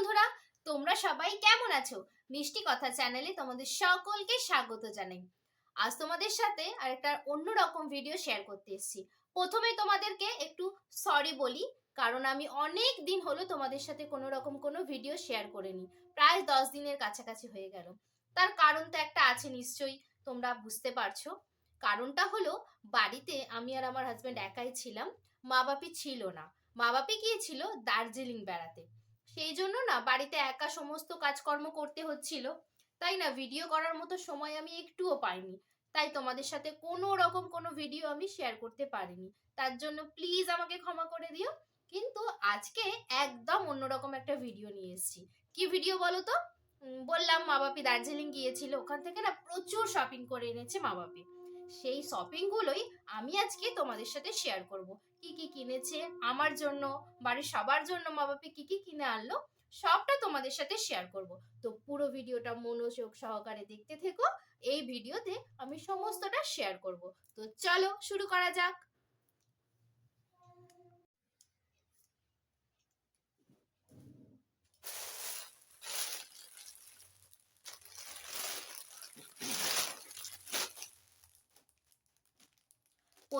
বন্ধুরা, তোমরা সবাই কেমন আছো? মিষ্টি কথা চ্যানেলে তোমাদের সকলকে স্বাগত জানাই। আজ তোমাদের সাথে আরেকটা অন্যরকম ভিডিও শেয়ার করতে এসেছি। প্রথমে তোমাদেরকে একটু সরি বলি, কারণ আমি অনেক দিন হলো তোমাদের সাথে কোনো রকম কোনো ভিডিও শেয়ার করিনি। প্রায় দশ দিনের কাছাকাছি হয়ে গেল। তার কারণ তো একটা আছে নিশ্চয়ই, তোমরা বুঝতে পারছ। কারণটা হলো, বাড়িতে আমি আর আমার হাজব্যান্ড একাই ছিলাম মা বাপি ছিল না। মা বাপি গিয়েছিল দার্জিলিং বেড়াতে। সেই জন্য না বাড়িতে একা সমস্ত কাজকর্ম করতে হচ্ছিল। তাই না ভিডিও করার মতো সময় আমি একটুও পাইনি। তাই তোমাদের সাথে কোনো রকম কোনো ভিডিও আমি শেয়ার করতে পারিনি। তার জন্য প্লিজ আমাকে ক্ষমা করে দিও। কিন্তু আজকে একদম অন্যরকম একটা ভিডিও নিয়ে এসেছি। কি ভিডিও বলো তো? বললাম মা বাপি দার্জিলিং গিয়েছিল। ওখান থেকে না প্রচুর শপিং করে এনেছে মা বাপি। সেই শপিং গুলোই আমি আজকে তোমাদের সাথে শেয়ার করব। কি কি কিনেছে, আমার জন্য, বাড়ির সবার জন্য মা বাপে কি কি কিনে আনলো, সবটা তোমাদের সাথে শেয়ার করব। তো পুরো ভিডিওটা মনোযোগ সহকারে দেখতে থেকো, এই ভিডিওতে আমি সমস্তটা শেয়ার করব। তো চলো শুরু করা যাক।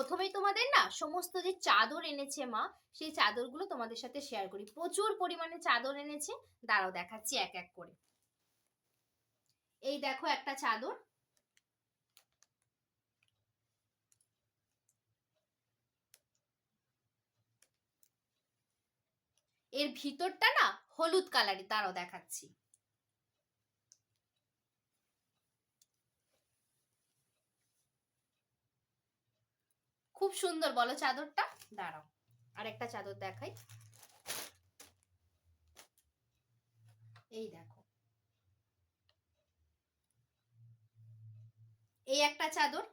প্রথমেই তোমাদের না সমস্ত যে চাদর এনেছে মা, সেই চাদরগুলো তোমাদের সাথে শেয়ার করি। প্রচুর পরিমাণে চাদর এনেছে, দাঁড়াও দেখাচ্ছি এক এক করে। এই দেখো একটা চাদর। এর ভিতরটা না হলুদ কালারই তারও দেখাচ্ছি। খুব সুন্দর, বলো চাদরটা। দাঁড়াও আর একটা চাদর দেখাই। এই দেখো। এই একটা চাদর।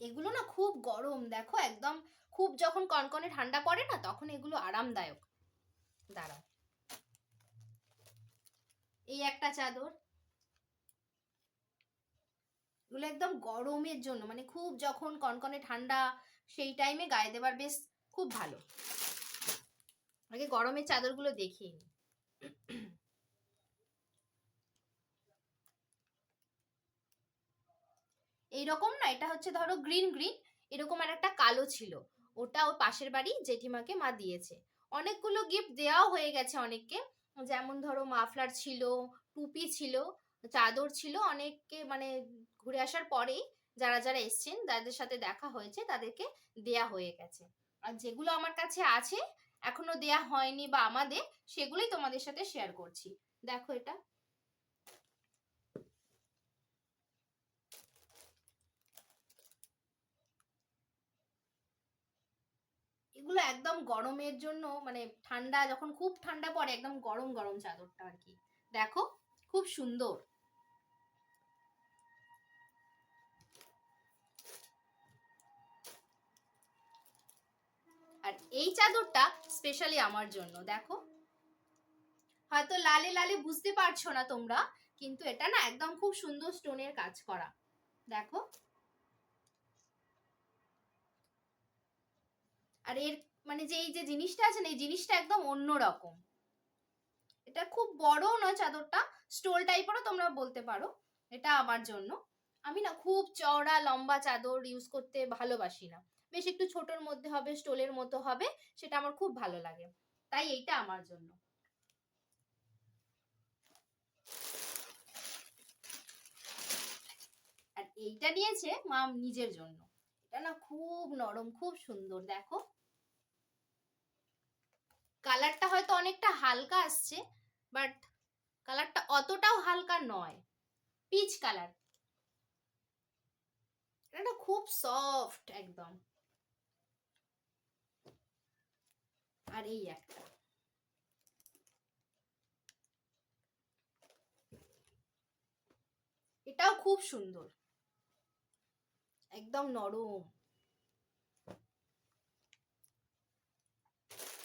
এগুলো না খুব গরম, দেখো একদম খুব যখন কনকনে ঠান্ডা পড়ে না, তখন এগুলো আরামদায়ক। দাঁড়াও। এই একটা চাদর। এগুলো একদম গরমের জন্য মানে খুব যখন কনকনে ঠান্ডা সেই টাইমে গায়ে দেবার বেশ খুব ভালো। আগে গরমের চাদরগুলো দেখিয়ে নিই এইরকম না, এটা হচ্ছে ধরো গ্রিন গ্রিন এরকম আর একটা কালো ছিল। ওটা ওর পাশের বাড়ি জেঠিমাকে মা দিয়েছে। অনেকগুলো গিফট দেওয়াও হয়ে গেছে অনেককে। যেমন ধরো মাফলার ছিল, টুপি ছিল চাদর ছিল অনেককে মানে ঘুরে আসার পরেই যারা যারা এসছেন যাদের সাথে দেখা হয়েছে, তাদেরকে দেয়া হয়ে গেছে। আর যেগুলো আমার কাছে আছে, এখনও দেয়া হয়নি বা আমাদের, সেগুলোই তোমাদের সাথে শেয়ার করছি। দেখো এটা। এগুলো একদম গরমের জন্য মানে ঠান্ডা, যখন খুব ঠান্ডা পড়ে, একদম গরম গরম চাদরটা আর কি। দেখো, খুব সুন্দর। আর এই চাদরটা স্পেশালি আমার জন্য, দেখো। হয়তো লালে লালে বুঝতে পারছ না তোমরা, কিন্তু এটা না একদম খুব সুন্দর স্টোনের কাজ করা। দেখো। আর এর মানে যে এই যে জিনিসটা আছে না, এই জিনিসটা একদম অন্য রকম। এটা খুব বড় নয় চাদরটা স্টোল টাইপেরও তোমরা বলতে পারো, এটা আমার জন্য। আমি না খুব চওড়া, লম্বা চাদর ইউজ করতে ভালোবাসি না। বেশ একটু ছোটর মধ্যে হবে, স্টোলের মতো হবে, সেটা আমার খুব ভালো লাগে। তাই এইটা আমার জন্য। আর এইটা নিয়েছে মা নিজের জন্য। এটা না খুব নরম, খুব সুন্দর, দেখো। কালারটা হয়তো অনেকটা হালকা আসছে, বাট কালারটা অতটাও হালকা নয়। Peach colour. এটা খুব সফট একদম। আর এই একটা। এটাও খুব সুন্দর। একদম নরম।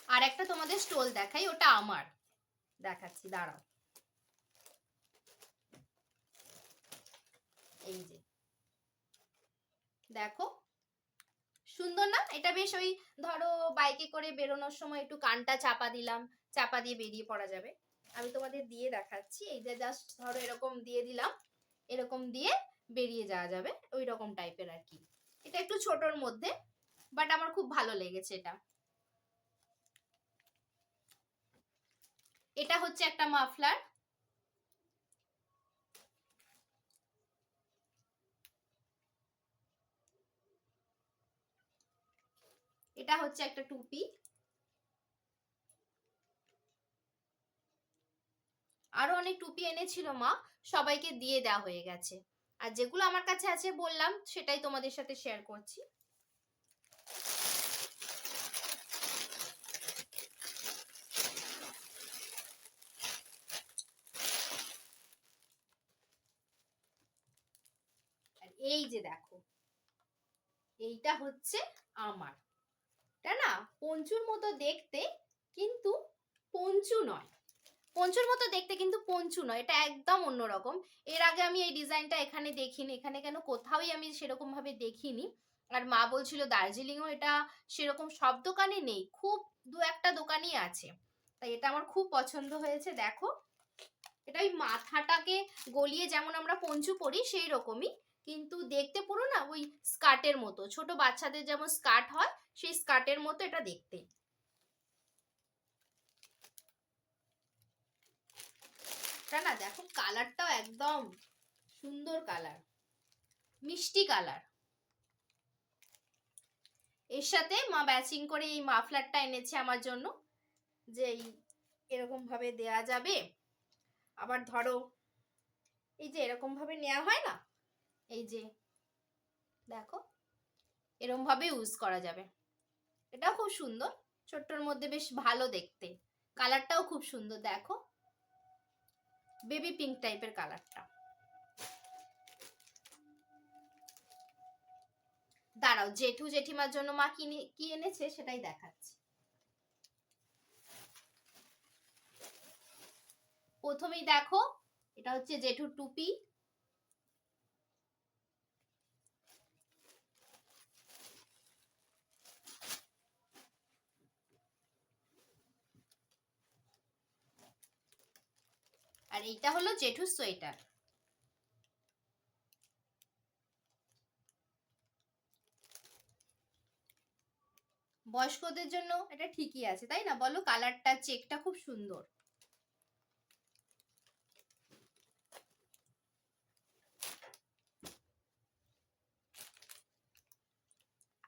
আর একটা তোমাদের স্টোল দেখাই, ওটা আমার। দেখাচ্ছি, দাঁড়াও। এই যে। দেখো সুন্দর না? এটা বেশ ওই ধরো বাইকে করে বেরোনোর সময় একটু কানটা চাপা দিলাম, চাপা দিয়ে বেরিয়ে পড়া যাবে। আমি তোমাদের দিয়ে দেখাচ্ছি। এই যে জাস্ট ধরো এরকম দিয়ে দিলাম, এরকম দিয়ে বেরিয়ে যাওয়া যাবে। ওই রকম টাইপের আর কি এটা একটু ছোটর মধ্যে বাট আমার খুব ভালো লেগেছে এটা। এটা হচ্ছে একটা মাফলার এটা হচ্ছে একটা টুপি। আরও অনেক টুপি এনেছিল মা, সবাইকে দিয়ে দেওয়া হয়ে গেছে। আর যেগুলো আমার কাছে আছে বললাম, সেটাই তোমাদের সাথে শেয়ার করছি। এই যে দেখো, এইটা হচ্ছে আমার। এটা না পঞ্চুর মতো দেখতে কিন্তু পঞ্চু নয়। পঞ্চুর মতো দেখতে কিন্তু পঞ্চু নয়, এটা একদম অন্যরকম এর আগে আমি এই ডিজাইনটা এখানে দেখিনি, এখানে কেন কোথাওই আমি সেরকম ভাবে দেখিনি। আর মা বলছিল দার্জিলিংও এটা সেরকম সব দোকানে নেই, খুব দু একটা দোকানই আছে। তাই এটা আমার খুব পছন্দ হয়েছে, দেখো। এটা ওই মাথাটাকে গলিয়ে যেমন আমরা পঞ্চু পরি সেই রকমই কিন্তু দেখতে পুরো না ওই স্কার্টের মতো। ছোট বাচ্চাদের যেমন স্কার্ট হয়, সেই স্কার্টের মতো এটা দেখতে। না, দেখো কালারটাও একদম সুন্দর কালার মিষ্টি কালারের সাথে মা ব্যাচিং করে এই মাফলারটা এনেছে আমার জন্য, যে এই এরকম ভাবে দেয়া যাবে। আবার ধরো, এই যে এরকম ভাবে নেওয়া হয় না এই যে, দেখো এরকম ভাবে ইউজ করা যাবে। এটাও খুব সুন্দর, ছোট্টর মধ্যে বেশ ভালো দেখতে। কালারটাও খুব সুন্দর, দেখো। বেবি পিঙ্ক টাইপের কালারটা। দাঁড়াও, জেঠু জেঠিমার জন্য মা কিনে, কি এনেছে সেটাই দেখাচ্ছি। প্রথমেই দেখো, এটা হচ্ছে জেঠুর টুপি। আর এইটা হলো জেঠুর সোয়েটার। বয়স্কদের জন্য এটা ঠিকই আছে, তাই না? বলো কালারটা, চেকটা খুব সুন্দর।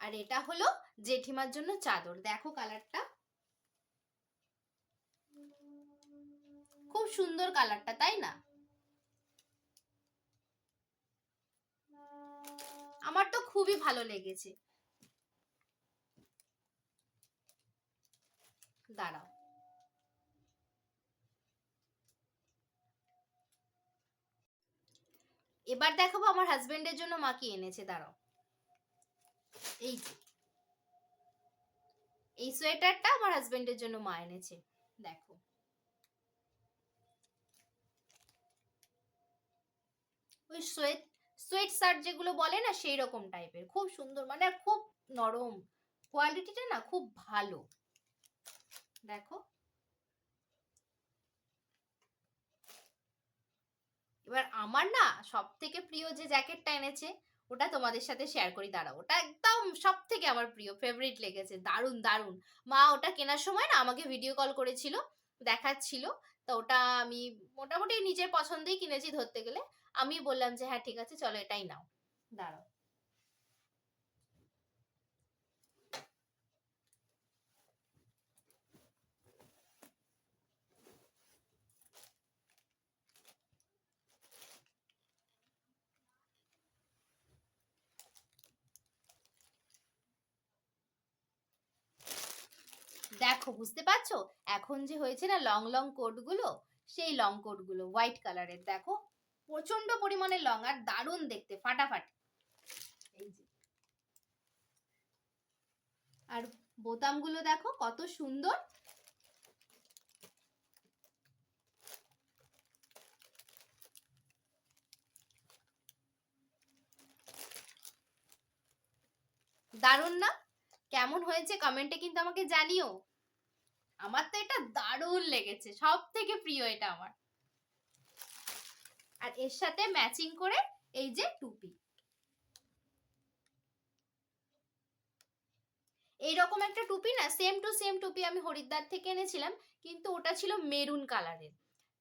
আর এটা হলো জেঠিমার জন্য চাদর। দেখো কালারটা। খুব সুন্দর কালারটা, তাই না? আমার তো খুবই ভালো লেগেছে। দাঁড়াও। এবার দেখাবো আমার হাজবেন্ডের জন্য মা কি এনেছে, দাঁড়াও। এই যে। এই সোয়েটারটা আমার হাজবেন্ডের জন্য মা এনেছে, দেখো। ওই সোয়েট সোয়েট শার্ট যেগুলো বলে না সেই রকম টাইপের খুব সুন্দর মানে আর খুব নরম। কোয়ালিটিটা না খুব ভালো। দেখো। এবার আমার না সব থেকে প্রিয় যে জ্যাকেটটা এনেছে, ওটা তোমাদের সাথে শেয়ার করি, দাঁড়াও। ওটা একদম সব থেকে আমার প্রিয় ফেভারিট লেগেছে। দারুণ দারুণ। মা ওটা কেনার সময় না আমাকে ভিডিও কল করেছিল, দেখাচ্ছিল। তো ওটা আমি মোটামুটি নিজের পছন্দেই কিনেছি ধরতে গেলে। আমি বললাম যে হ্যাঁ ঠিক আছে চলো এটাই নাও। দাঁড়াও। দেখো বুঝতে পারছ? এখন যে হয়েছে না লং লং কোটগুলো সেই লং কোটগুলো হোয়াইট কালারের দেখো। প্রচণ্ড পরিমাণে লং আর দারুণ দেখতে, ফাটাফাটি। এই যে। আর বোতামগুলো দেখো, কত সুন্দর। দারুণ না? কেমন হয়েছে কমেন্টে কিন্তু আমাকে জানিও। আমার তো এটা দারুণ লেগেছে সব থেকে প্রিয় এটা আমার। আর এর সাথে ম্যাচিং করে এই যে টুপি এইরকম একটা টুপি না সেম টু সেম টুপি আমি হরিদ্বার থেকে এনেছিলাম, কিন্তু ওটা ছিল মেরুন কালারের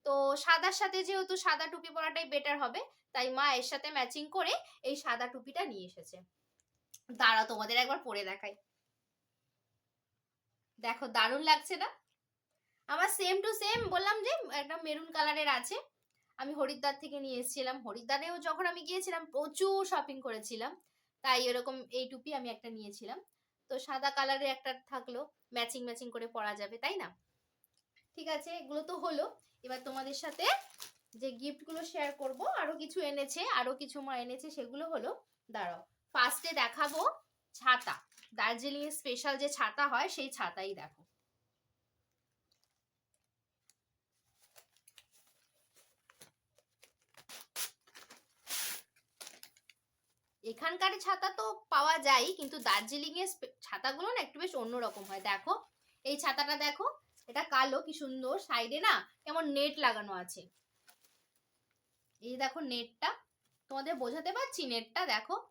তো সাদার সাথে যেহেতু সাদা টুপি পরাটাই বেটার হবে, তাই মা এর সাথে ম্যাচিং করে এই সাদা টুপিটা নিয়ে এসেছে। দাঁড়া তোমাদের একবার পরে দেখাই। দেখো, দারুণ লাগছে না? আমার সেম টু সেম বললাম যে একটা মেরুন কালারের আছে। আমি হরিদ্বার থেকে নিয়ে এসেছিলাম। হরিদ্বারেও যখন আমি গিয়েছিলাম, প্রচুর শপিং করেছিলাম। তাই এরকম এই টুপি আমি একটা নিয়েছিলাম। তো সাদা কালারের একটা থাকল ম্যাচিং ম্যাচিং করে পরা যাবে, তাই না? ঠিক আছে, এগুলো তো হলো। এবার তোমাদের সাথে যে গিফটগুলো শেয়ার করব, আরও কিছু এনেছে, আরও কিছু মা এনেছে, সেগুলো হলো, দাঁড়াও ফার্স্টে দেখাবো ছাতা। দার্জিলিং এর স্পেশাল যে ছাতা হয়, সেই ছাতাই দেখো। এখানকার ছাতা তো পাওয়া যায়, কিন্তু দার্জিলিং এর স্পে- ছাতাগুলো না একটু বেশ অন্যরকম হয়। দেখো, এই ছাতাটা দেখো, এটা কালো, কি সুন্দর। সাইডে না কেমন নেট লাগানো আছে। এই দেখো নেটটা, তোমাদের বোঝাতে পারছি নেটটা? দেখো,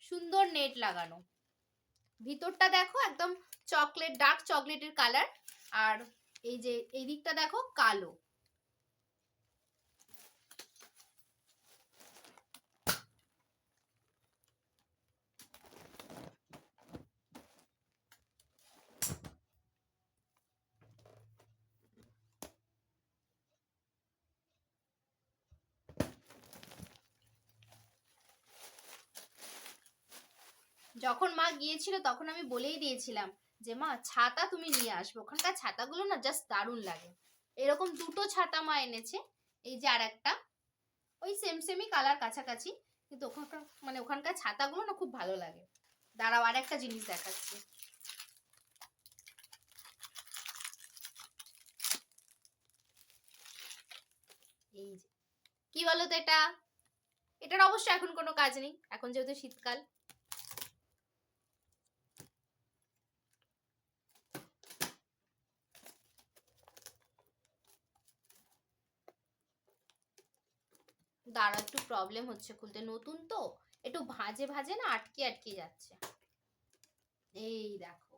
সুন্দর নেট লাগানো। ভিতরটা দেখো একদম চকলেট, ডার্ক চকলেটের কালার, আর এই যে, এই দিকটা দেখো কালো। যখন মা গিয়েছিল তখন আমি বলেই দিয়েছিলাম যে, মা, ছাতা তুমি নিয়ে আসবে। ওখানকার ছাতাগুলো না জাস্ট দারুণ লাগে। এরকম দুটো ছাতা মা এনেছে, এই যে আর একটা ওই সেম সেমই কালার কাছাকাছি, কিন্তু ওখানকার মানে ওখানকার ছাতাগুলো না খুব ভালো লাগে। দাঁড়াও আর একটা জিনিস দেখাচ্ছি। এই যে। কি বলো তো এটা? এটার অবশ্য এখন কোনো কাজ নেই। এখন যেহেতু শীতকাল দাঁড়া একটু প্রবলেম হচ্ছে খুলতে। নতুন তো, একটু ভাজে ভাজে না আটকে আটকে যাচ্ছে। এই দেখো।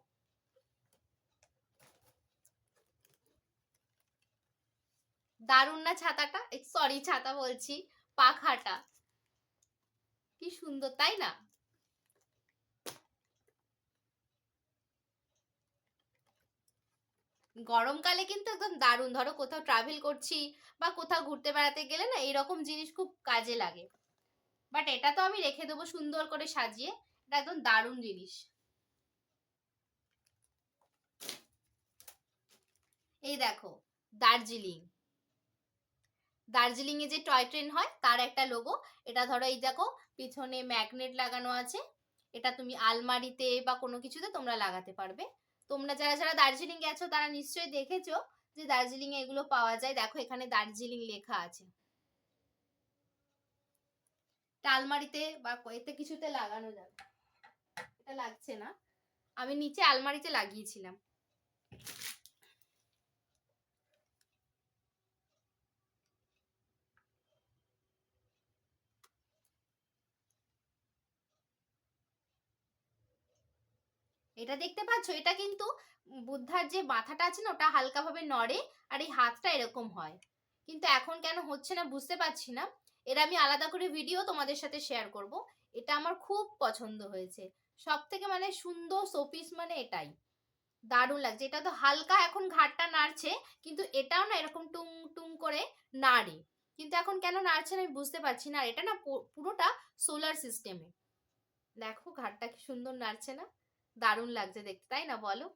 দারুণ না ছাতাটা? সরি ছাতা বলছি, পাখাটা। কি সুন্দর, তাই না? গরমকালে কিন্তু একদম দারুণ। ধরো কোথাও ট্রাভেল করছি বা কোথাও ঘুরতে বেড়াতে গেলে না এরকম জিনিস খুব কাজে লাগে। বাট এটা তো আমি রেখে দেবো সুন্দর করে সাজিয়ে। এটা একদম দারুণ জিনিস। এই দেখো, দার্জিলিং। দার্জিলিং এ যে টয় ট্রেন হয়, তার একটা লোগো এটা ধরো এই দেখো, পিছনে ম্যাগনেট লাগানো আছে। এটা তুমি আলমারিতে বা কোনো কিছুতে তোমরা লাগাতে পারবে। তোমরা যারা যারা দার্জিলিং গেছো, তারা নিশ্চয়ই দেখেছ যে দার্জিলিং এ এগুলো পাওয়া যায়। দেখো, এখানে দার্জিলিং লেখা আছে। আলমারিতে বা এতে কিছুতে লাগানো যাবে। এটা লাগছে না। আমি নিচে আলমারিতে লাগিয়েছিলাম। এটা দেখতে পাচ্ছ? এটা কিন্তু বুদ্ধার যে মাথাটা আছে না, ওটা হালকাভাবে নড়ে আর এই হাতটা এরকম হয়। কিন্তু এখন কেন হচ্ছে না বুঝতে পারছি না। এর আমি আলাদা করে ভিডিও তোমাদের সাথে শেয়ার করব। এটা আমার খুব পছন্দ হয়েছে। সব থেকে মানে সুন্দর শোপিস মানে এটাই। দারুণ লাগছে। এটা তো হালকা এখন ঘাটটা নাড়ছে, কিন্তু এটাও না এরকম টুং টুং করে নাড়ে। কিন্তু এখন কেন নাড়ছে না আমি বুঝতে পারছি না। আর এটা না পুরোটা সোলার সিস্টেমে দেখো ঘাটটা কি সুন্দর নাড়ছে না। দারুণ লাগছে দেখতে, তাই না বলো?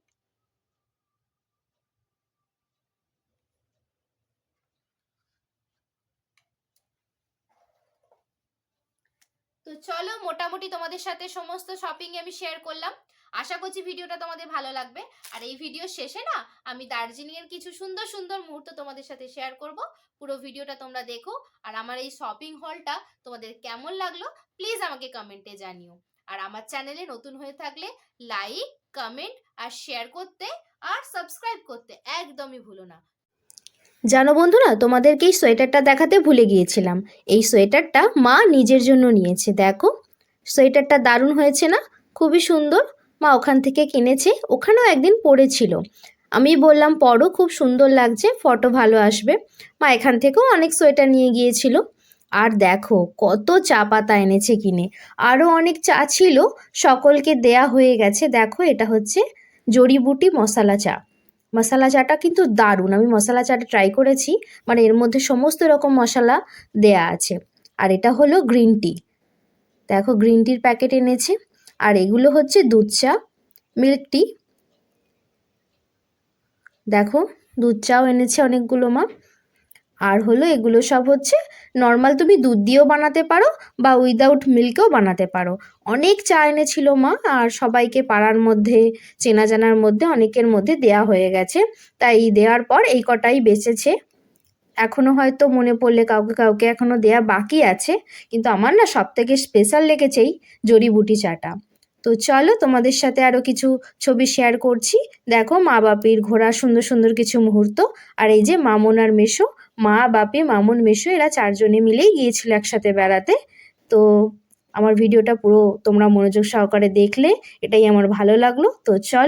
তো চলো মোটামুটি তোমাদের সাথে সমস্ত শপিং আমি শেয়ার করলাম। আশা করছি ভিডিওটা তোমাদের ভালো লাগবে। আর এই ভিডিও শেষে না, আমি দার্জিলিং এর কিছু সুন্দর সুন্দর মুহূর্ত তোমাদের সাথে শেয়ার করব। পুরো ভিডিওটা তোমরা দেখো। আর আমার এই শপিং হলটা তোমাদের কেমন লাগল প্লিজ আমাকে কমেন্টে জানিও। আর আমার চ্যানেলে নতুন হয়ে থাকলে লাইক, কমেন্ট আর শেয়ার করতে আর সাবস্ক্রাইব করতে একদমই ভুলো না। জানো বন্ধুরা, তোমাদেরকে এই সোয়েটারটা দেখাতে ভুলে গিয়েছিলাম। এই সোয়েটারটা মা নিজের জন্য নিয়েছে, দেখো। সোয়েটারটা দারুণ হয়েছে না? খুবই সুন্দর। মা ওখান থেকে কিনেছে, ওখানেও একদিন পরেছিল আমি বললাম পরও খুব সুন্দর লাগছে, ফটো ভালো আসবে। মা এখান থেকেও অনেক সোয়েটার নিয়ে গিয়েছিল। আর দেখো, কত চা পাতা এনেছে কিনে। আরও অনেক চা ছিল, সকলকে দেয়া হয়ে গেছে। দেখো, এটা হচ্ছে জড়িবুটি মশলা চা। মশলা চাটা কিন্তু দারুণ, আমি মশলা চাটা ট্রাই করেছি মানে এর মধ্যে সমস্ত রকম মশলা দেয়া আছে। আর এটা হলো গ্রিন টি দেখো গ্রিন টির প্যাকেট এনেছে। আর এগুলো হচ্ছে দুধ চা মিল্ক টি দেখো, দুধ চাও এনেছে অনেকগুলো মা। আর হলো এগুলো সব হচ্ছে নর্মাল তুমি দুধ দিয়েও বানাতে পারো বা উইদাউট মিল্কেও বানাতে পারো। অনেক চা এনেছিল মা আর সবাইকে পাড়ার মধ্যে চেনা জানার মধ্যে, অনেকের মধ্যে দেয়া হয়ে গেছে। তাই দেওয়ার পর এই কটাই বেঁচেছে। এখনও হয়তো মনে পড়লে কাউকে কাউকে এখনও দেয়া বাকি আছে, কিন্তু আমার না সব থেকে স্পেশাল লেগেছেই জড়িবুটি চাটা। তো চলো তোমাদের সাথে আরও কিছু ছবি শেয়ার করছি। দেখো মা বাপির ঘোরা সুন্দর সুন্দর কিছু মুহূর্ত আর এই যে মামুন আর মেশো মা, বাপি, মামুন, মেশো এরা চারজনে মিলেই গিয়েছিল একসাথে বেড়াতে। তো আমার ভিডিওটা পুরো তোমরা মনোযোগ সহকারে দেখলে, এটাই আমার ভালো লাগল। তো চল